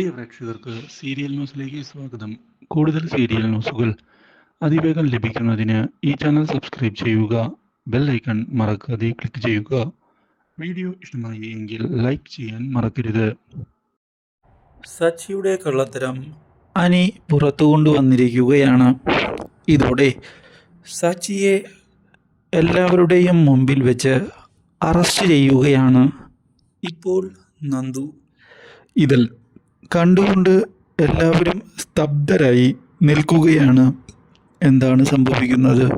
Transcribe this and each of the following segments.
പ്രിയ പ്രേക്ഷകർക്ക് സീരിയൽ ന്യൂസിലേക്ക് സ്വാഗതം. കൂടുതൽ സീരിയൽ ന്യൂസുകൾ അതിവേഗം ലഭിക്കുന്നതിന് ഈ ചാനൽ സബ്സ്ക്രൈബ് ചെയ്യുക ബെൽ ഐക്കൺ മറക്കാതെ ക്ലിക്ക് ചെയ്യുക. വീഡിയോ ഇഷ്ടമായി എങ്കിൽ ലൈക്ക് ചെയ്യാൻ മറക്കരുത്. സച്ചിയുടെ കള്ളത്തരം അനി പുറത്തു കൊണ്ടുവന്നിരിക്കുകയാണ്. ഇതോടെ സച്ചിയെ എല്ലാവരുടെയും മുമ്പിൽ വെച്ച് അറസ്റ്റ് ചെയ്യുകയാണ് ഇപ്പോൾ നന്ദു. ഇതിൽ കണ്ടുകൊണ്ട് എല്ലാവരും സ്തബ്ധരായി നിൽക്കുകയാണ്. എന്താണ് സംഭവിക്കുന്നത്?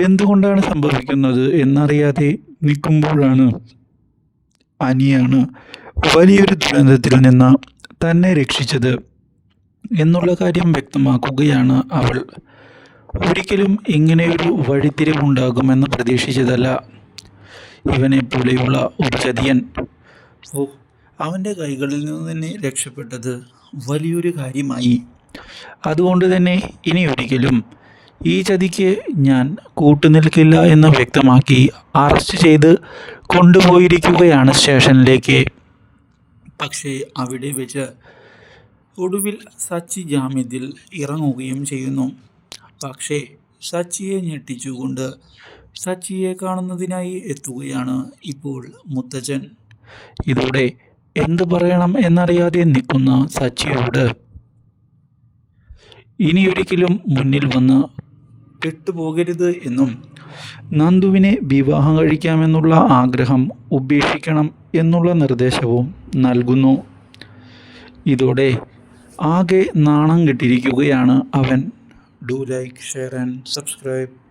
എന്തുകൊണ്ടാണ് സംഭവിക്കുന്നത് എന്നറിയാതെ നിൽക്കുമ്പോഴാണ് അനിയാണ് വലിയൊരു ദുരന്തത്തിൽ നിന്ന് തന്നെ രക്ഷിച്ചത് എന്നുള്ള കാര്യം വ്യക്തമാക്കുകയാണ് അവൾ. ഒരിക്കലും ഇങ്ങനെയൊരു വഴിത്തിരിവുണ്ടാകുമെന്ന് പ്രതീക്ഷിച്ചതല്ല. ഇവനെ പോലെയുള്ള ഒരു ചതിയൻ. അവന്റെ കൈകളിൽ നിന്ന് തന്നെ രക്ഷപ്പെട്ടത് വലിയൊരു കാര്യമായി. അതുകൊണ്ട് തന്നെ ഇനി ഒരിക്കലും ഈ ചതിക്ക് ഞാൻ കൂട്ടുനിൽക്കില്ല എന്ന് വ്യക്തമാക്കി അറസ്റ്റ് ചെയ്ത് കൊണ്ടുപോയിരിക്കുകയാണ് സ്റ്റേഷനിലേക്ക്. പക്ഷേ അവിടെ വെച്ച് ഒടുവിൽ സച്ചി ജാമ്യത്തിൽ ഇറങ്ങുകയും ചെയ്യുന്നു. പക്ഷേ സച്ചിയെ ഞെട്ടിച്ചുകൊണ്ട് സച്ചിയെ കാണുന്നതിനായി എത്തുകയാണ് ഇപ്പോൾ മുത്തച്ഛൻ. ഇതോടെ എന്തു പറയണം എന്നറിയാതെ നിൽക്കുന്ന സച്ചിയോട് ഇനിയൊരിക്കലും മുന്നിൽ വന്ന് പെട്ടുപോകരുത് എന്നും നന്ദുവിനെ വിവാഹം കഴിക്കാമെന്നുള്ള ആഗ്രഹം ഉപേക്ഷിക്കണം എന്നുള്ള നിർദ്ദേശവും നൽകുന്നു. ഇതോടെ ആകെ നാണം കെട്ടിരിക്കുകയാണ് അവൻ. Do like share and subscribe